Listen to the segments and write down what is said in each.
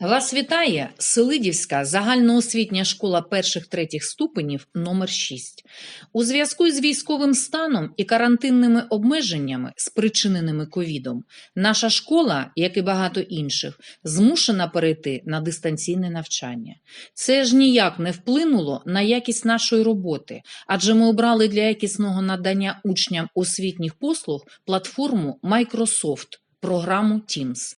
Вас вітає Селидівська загальноосвітня школа перших-третіх ступенів номер 6 У зв'язку з військовим станом і карантинними обмеженнями, спричиненими ковідом, наша школа, як і багато інших, змушена перейти на дистанційне навчання. Це ж ніяк не вплинуло на якість нашої роботи, адже ми обрали для якісного надання учням освітніх послуг платформу Microsoft, програму Teams.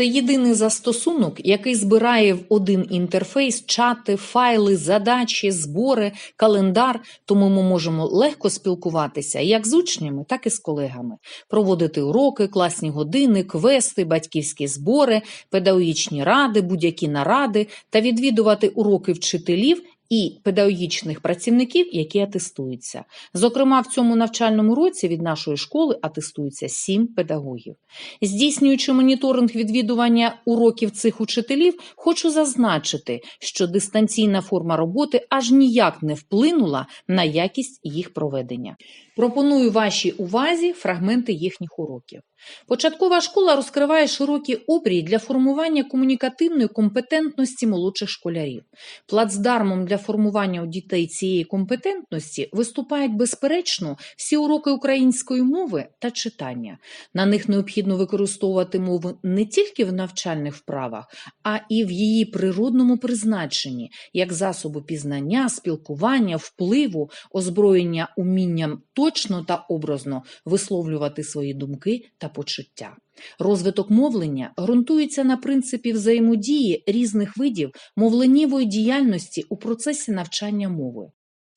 Це єдиний застосунок, який збирає в один інтерфейс чати, файли, задачі, збори, календар, тому ми можемо легко спілкуватися як з учнями, так і з колегами, проводити уроки, класні години, квести, батьківські збори, педагогічні ради, будь-які наради та відвідувати уроки вчителів і педагогічних працівників, які атестуються. Зокрема, в цьому навчальному році від нашої школи атестуються сім педагогів. Здійснюючи моніторинг відвідування уроків цих учителів, хочу зазначити, що дистанційна форма роботи аж ніяк не вплинула на якість їх проведення. Пропоную вашій увазі фрагменти їхніх уроків. Початкова школа розкриває широкий обрій для формування комунікативної компетентності молодших школярів. Плацдармом для формування у дітей цієї компетентності виступають безперечно всі уроки української мови та читання. На них необхідно використовувати мову не тільки в навчальних вправах, а і в її природному призначенні, як засобу пізнання, спілкування, впливу, озброєння умінням точно та образно висловлювати свої думки та почуття. Розвиток мовлення ґрунтується на принципі взаємодії різних видів мовленнєвої діяльності у процесі навчання мови.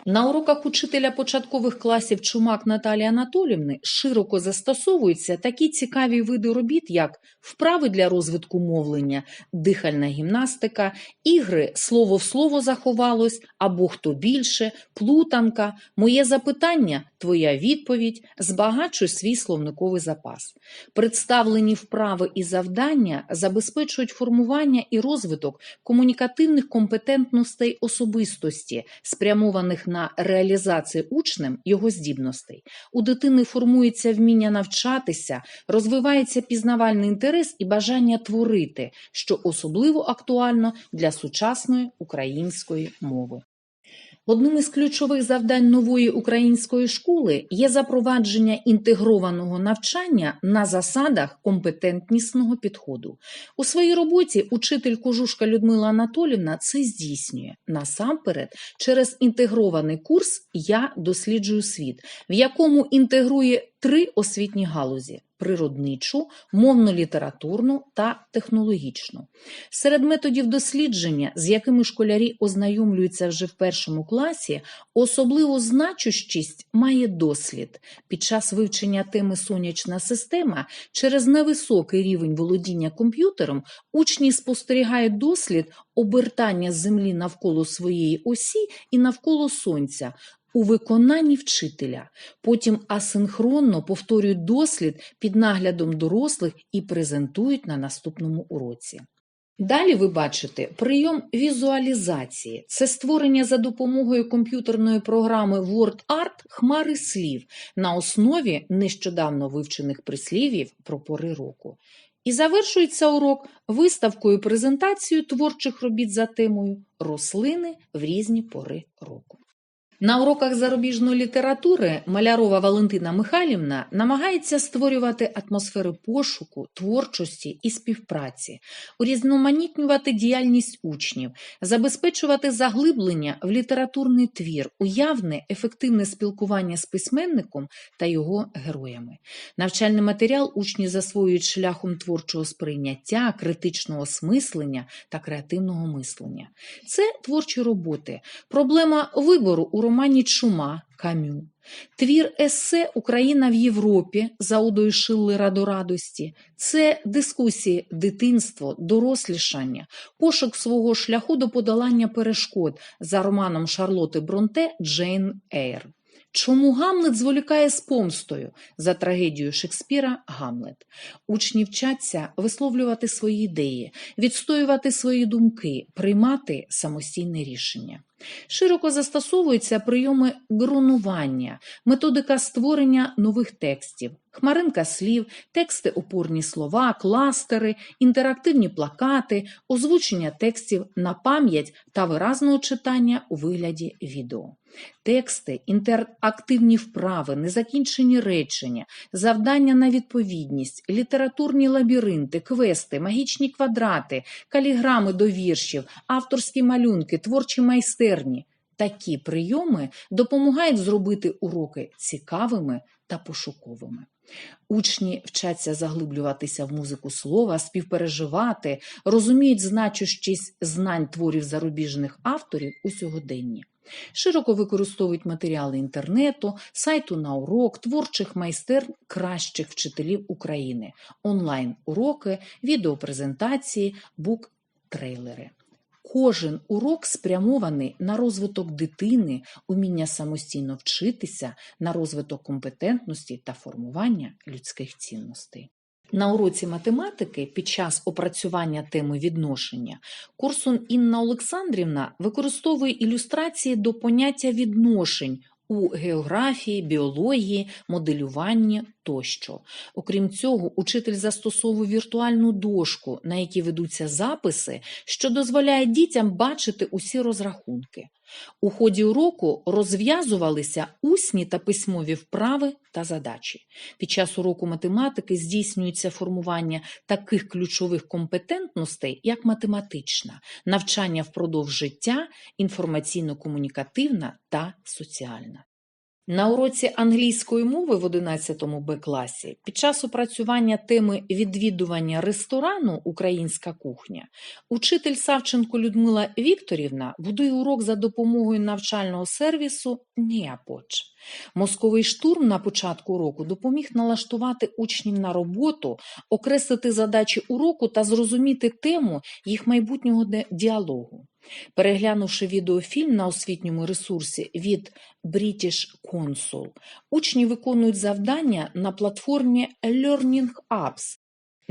На уроках учителя початкових класів Чумак Наталії Анатолівни широко застосовуються такі цікаві види робіт, як вправи для розвитку мовлення, дихальна гімнастика, ігри слово в слово заховалось або хто більше, плутанка, моє запитання, твоя відповідь, збагачуй свій словниковий запас. Представлені вправи і завдання забезпечують формування і розвиток комунікативних компетентностей особистості, спрямованих на реалізацію учнем його здібностей. У дитини формується вміння навчатися, розвивається пізнавальний інтерес і бажання творити, що особливо актуально для сучасної української мови. Одним із ключових завдань нової української школи є запровадження інтегрованого навчання на засадах компетентнісного підходу. У своїй роботі учитель Кожушка Людмила Анатолівна це здійснює насамперед через інтегрований курс Я досліджую світ, в якому інтегрує три освітні галузі природничу, мовно-літературну та технологічну. Серед методів дослідження, з якими школярі ознайомлюються вже в першому класі, особливу значущість має дослід. Під час вивчення теми сонячна система через невисокий рівень володіння комп'ютером учні спостерігають дослід обертання Землі навколо своєї осі і навколо Сонця, у виконанні вчителя. Потім асинхронно повторюють дослід під наглядом дорослих і презентують на наступному уроці. Далі ви бачите прийом візуалізації. Це створення за допомогою комп'ютерної програми WordArt хмари слів на основі нещодавно вивчених прислів'їв про пори року. І завершується урок виставкою презентацією творчих робіт за темою Рослини в різні пори року. На уроках зарубіжної літератури Малярова Валентина Михайлівна намагається створювати атмосферу пошуку, творчості і співпраці, урізноманітнювати діяльність учнів, забезпечувати заглиблення в літературний твір, уявне, ефективне спілкування з письменником та його героями. Навчальний матеріал учні засвоюють шляхом творчого сприйняття, критичного осмислення та креативного мислення. Це творчі роботи, проблема вибору у романі Чума Камю. Твір есе Україна в Європі за Удою Шиллера до радості. Це дискусії дитинство, дорослішання, пошук свого шляху до подолання перешкод за романом Шарлоти Бронте Джейн Ейр. Чому Гамлет зволікає з помстою за трагедією Шекспіра Гамлет? Учні вчаться висловлювати свої ідеї, відстоювати свої думки, приймати самостійне рішення. Широко застосовуються прийоми ґрунування, методика створення нових текстів, хмаринка слів, тексти опорні слова, кластери, інтерактивні плакати, озвучення текстів на пам'ять та виразного читання у вигляді відео. Тексти, інтерактивні вправи, незакінчені речення, завдання на відповідність, літературні лабіринти, квести, магічні квадрати, каліграми до віршів, авторські малюнки, творчі майстерні. Такі прийоми допомагають зробити уроки цікавими та пошуковими. Учні вчаться заглиблюватися в музику слова, співпереживати, розуміють значущість знань творів зарубіжних авторів у сьогоденні. Широко використовують матеріали інтернету, сайту на урок, творчих майстер кращих вчителів України, онлайн-уроки, відеопрезентації, бук-трейлери. Кожен урок спрямований на розвиток дитини, уміння самостійно вчитися, на розвиток компетентності та формування людських цінностей. На уроці математики під час опрацювання теми відношення курсун Інна Олександрівна використовує ілюстрації до поняття відношень у географії, біології, моделюванні тощо. Окрім цього, учитель застосовує віртуальну дошку, на якій ведуться записи, що дозволяє дітям бачити усі розрахунки. У ході уроку розв'язувалися усні та письмові вправи та задачі. Під час уроку математики здійснюється формування таких ключових компетентностей, як математична, навчання впродовж життя, інформаційно-комунікативна та соціальна. На уроці англійської мови в 11 Б класі під час опрацювання теми відвідування ресторану Українська кухня учитель Савченко Людмила Вікторівна будує урок за допомогою навчального сервісу Ніапоч. Мозковий штурм на початку уроку допоміг налаштувати учнів на роботу, окреслити задачі уроку та зрозуміти тему їх майбутнього діалогу. Переглянувши відеофільм на освітньому ресурсі від British Consul, учні виконують завдання на платформі Learning Apps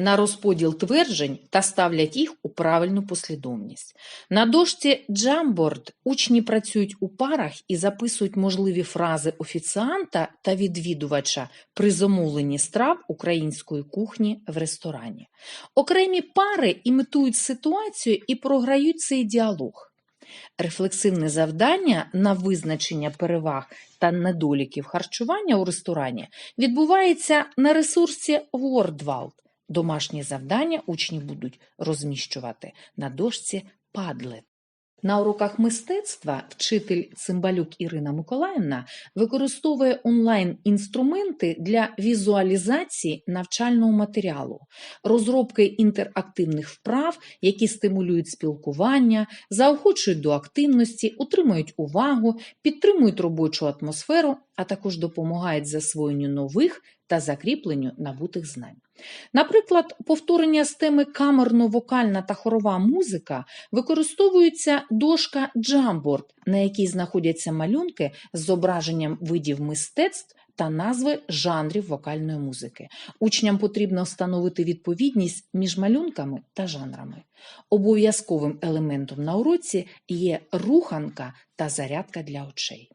на розподіл тверджень та ставлять їх у правильну послідовність. На дошці Jamboard учні працюють у парах і записують можливі фрази офіціанта та відвідувача при замовленні страв української кухні в ресторані. Окремі пари імітують ситуацію і програють цей діалог. Рефлексивне завдання на визначення переваг та недоліків харчування у ресторані відбувається на ресурсі WordWalt. Домашні завдання учні будуть розміщувати на дошці Padlet. На уроках мистецтва вчитель Цимбалюк Ірина Миколаївна використовує онлайн-інструменти для візуалізації навчального матеріалу, розробки інтерактивних вправ, які стимулюють спілкування, заохочують до активності, утримують увагу, підтримують робочу атмосферу, а також допомагають засвоєнню нових та закріпленню набутих знань. Наприклад, повторення з теми камерно-вокальна та хорова музика використовується дошка Jamboard, на якій знаходяться малюнки з зображенням видів мистецтв та назви жанрів вокальної музики. Учням потрібно встановити відповідність між малюнками та жанрами. Обов'язковим елементом на уроці є руханка та зарядка для очей.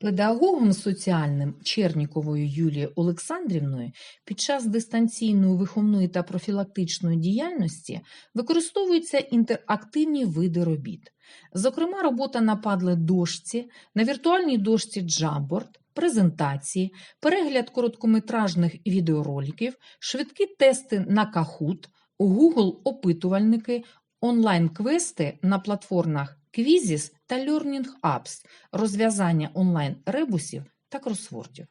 Педагогом соціальним Черніковою Юлією Олександрівною під час дистанційної виховної та профілактичної діяльності використовуються інтерактивні види робіт. Зокрема, робота на падле дошці, на віртуальній дошці Jamboard, презентації, перегляд короткометражних відеороликів, швидкі тести на Kahoot, Google опитувальники, онлайн-квести на платформах Quizzes та Learning Apps, розв'язання онлайн-ребусів та кросвордів.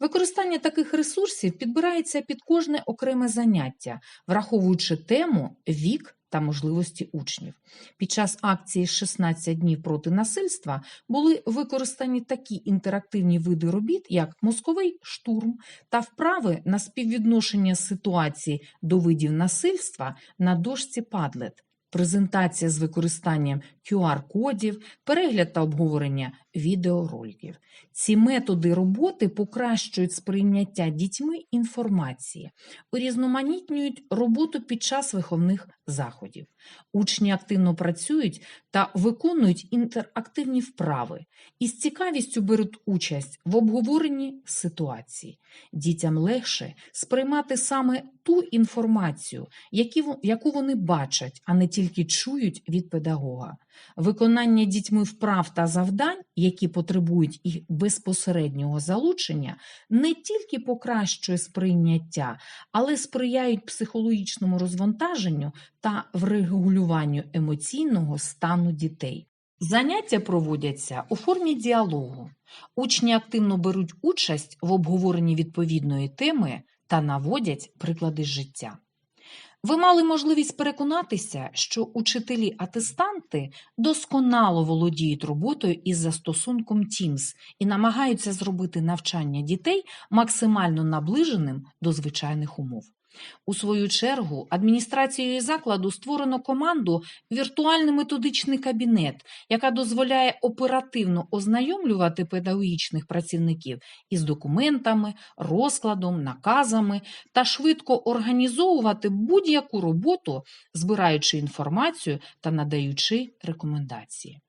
Використання таких ресурсів підбирається під кожне окреме заняття, враховуючи тему, вік та можливості учнів. Під час акції «16 днів проти насильства були використані такі інтерактивні види робіт, як мозковий штурм та вправи на співвідношення ситуації до видів насильства на дошці Padlet презентація з використанням QR-кодів, перегляд та обговорення відеороликів. Ці методи роботи покращують сприйняття дітьми інформації, урізноманітнюють роботу під час виховних заходів. Учні активно працюють та виконують інтерактивні вправи і з цікавістю беруть участь в обговоренні ситуації. Дітям легше сприймати саме ту інформацію, яку вони бачать, а не тільки чують від педагога. Виконання дітьми вправ та завдань, які потребують їх безпосереднього залучення, не тільки покращує сприйняття, але сприяють психологічному розвантаженню та врегулюванню емоційного стану дітей. Заняття проводяться у формі діалогу. Учні активно беруть участь в обговоренні відповідної теми та наводять приклади життя. Ви мали можливість переконатися, що учителі-атестанти досконало володіють роботою із застосунком Teams і намагаються зробити навчання дітей максимально наближеним до звичайних умов. У свою чергу, адміністрацією закладу створено команду «Віртуальний методичний кабінет», яка дозволяє оперативно ознайомлювати педагогічних працівників із документами, розкладом, наказами та швидко організовувати будь-яку роботу, збираючи інформацію та надаючи рекомендації.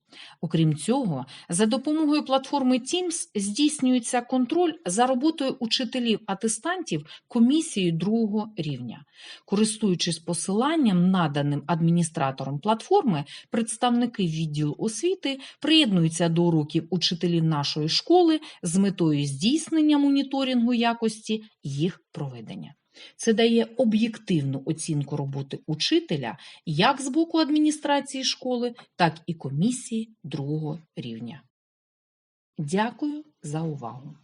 Окрім цього, за допомогою платформи Teams здійснюється контроль за роботою учителів-атестантів комісією другого рівня. Користуючись посиланням, наданим адміністратором платформи, представники відділу освіти приєднуються до уроків учителів нашої школи з метою здійснення моніторингу якості їх проведення. Це дає об'єктивну оцінку роботи учителя як з боку адміністрації школи, так і комісії другого рівня. Дякую за увагу!